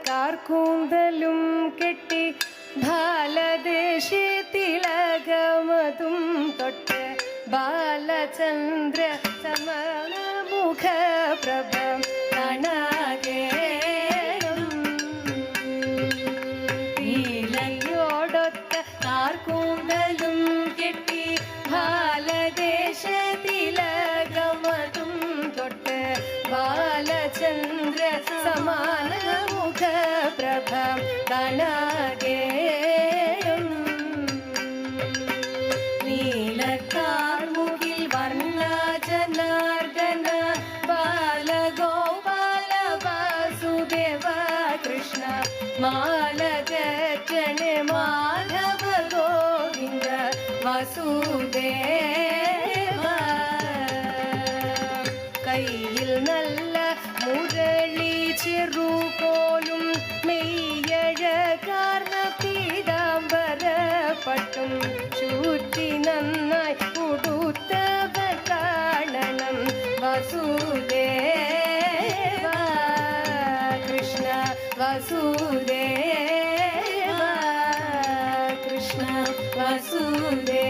താർക്കൂന്തലും കെട്ടി ബാലദേശി തിലകമതും തൊട്ട് ബാലചന്ദ്ര സമമുഖ പ്രഭ നീലയോടൊത്ത താർക്കൂന്തലും കെട്ടി ബാലദേശ തിലകമതും തൊട്ട് ബാലചന്ദ്ര സമാന മുഖ പ്രഭ കണകേയം നീലക്കാർമുകിൽ വർണ ജനാർദ്ദന ബാലഗോപാല വാസുദേവ കൃഷ്ണ മാലജന മാധവ ഗോവിന്ദ വസുദേവ. കയ്യിൽ നല്ല മുരളി ചെറുകോലും പട്ടും ചൂറ്റി നന്നായി ഉടുത്തവർ കാണണം. വസുദേവ കൃഷ്ണ വസുദേവ കൃഷ്ണ വസുദേവ